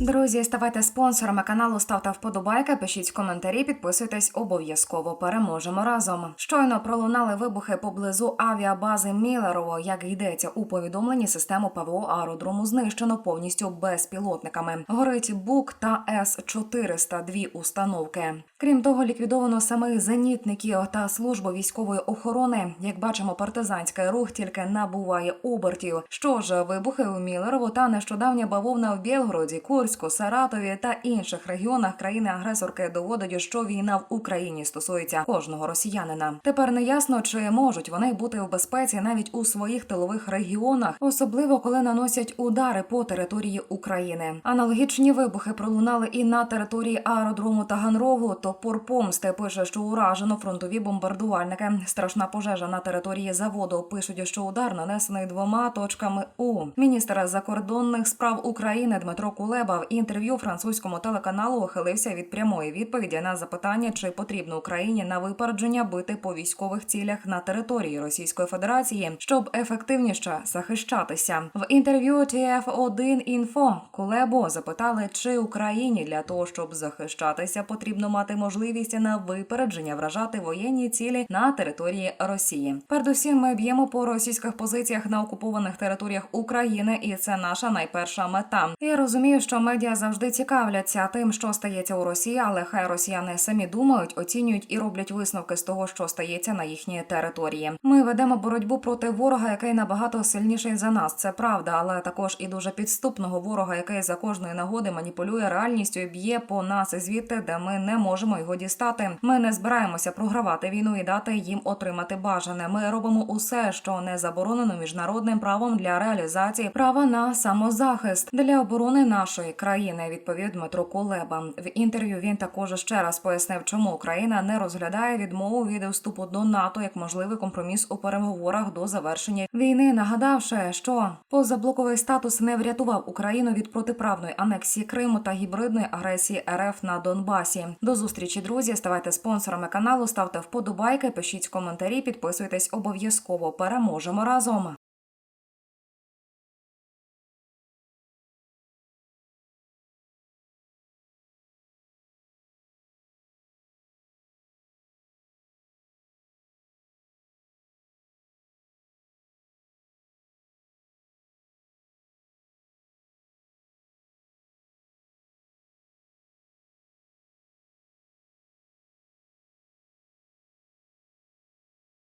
Друзі, ставайте спонсорами каналу, ставте вподобайки, пишіть коментарі, підписуйтесь обов'язково. Переможемо разом. Щойно пролунали вибухи поблизу авіабази Мілерово. Як йдеться у повідомленні, систему ПВО аеродрому знищено повністю безпілотниками. Горить БУК та С 400 дві установки. Крім того, ліквідовано самих зенітників та службу військової охорони. Як бачимо, партизанський рух тільки набуває обертів. Що ж, вибухи у Мілерово та нещодавня бавовна в Білгороді, Курську, Саратові та інших регіонах країни-агресорки доводить, що війна в Україні стосується кожного росіянина. Тепер не ясно, чи можуть вони бути в безпеці навіть у своїх тилових регіонах, особливо коли наносять удари по території України. Аналогічні вибухи пролунали і на території аеродрому Таганрогу. Топор помсти пише, що уражено фронтові бомбардувальники. Страшна пожежа на території заводу. Пишуть, що удар нанесений двома точками. У міністра закордонних справ України Дмитро Кулеба в інтерв'ю французькому телеканалу ухилився від прямої відповіді на запитання, чи потрібно Україні на випередження бити по військових цілях на території Російської Федерації, щоб ефективніше захищатися. В інтерв'ю TF1 Info Кулебо запитали, чи Україні для того, щоб захищатися, потрібно мати можливість на випередження вражати воєнні цілі на території Росії. Передусім, ми б'ємо по російських позиціях на окупованих територіях України, і це наша найперша мета. Я розумію, що медіа завжди цікавляться тим, що стається у Росії, але хай росіяни самі думають, оцінюють і роблять висновки з того, що стається на їхній території. Ми ведемо боротьбу проти ворога, який набагато сильніший за нас. Це правда, але також і дуже підступного ворога, який за кожної нагоди маніпулює реальністю і б'є по нас звідти, де ми не можемо його дістати. Ми не збираємося програвати війну і дати їм отримати бажане. Ми робимо усе, що не заборонено міжнародним правом для реалізації права на самозахист для оборони нашої країни. Відповів Дмитро Кулеба. В інтерв'ю він також ще раз пояснив, чому Україна не розглядає відмову від вступу до НАТО як можливий компроміс у переговорах до завершення війни, нагадавши, що позаблоковий статус не врятував Україну від протиправної анексії Криму та гібридної агресії РФ на Донбасі. До зустрічі, друзі. Ставайте спонсорами каналу, ставте вподобайки, пишіть коментарі, підписуйтесь обов'язково. Переможемо разом.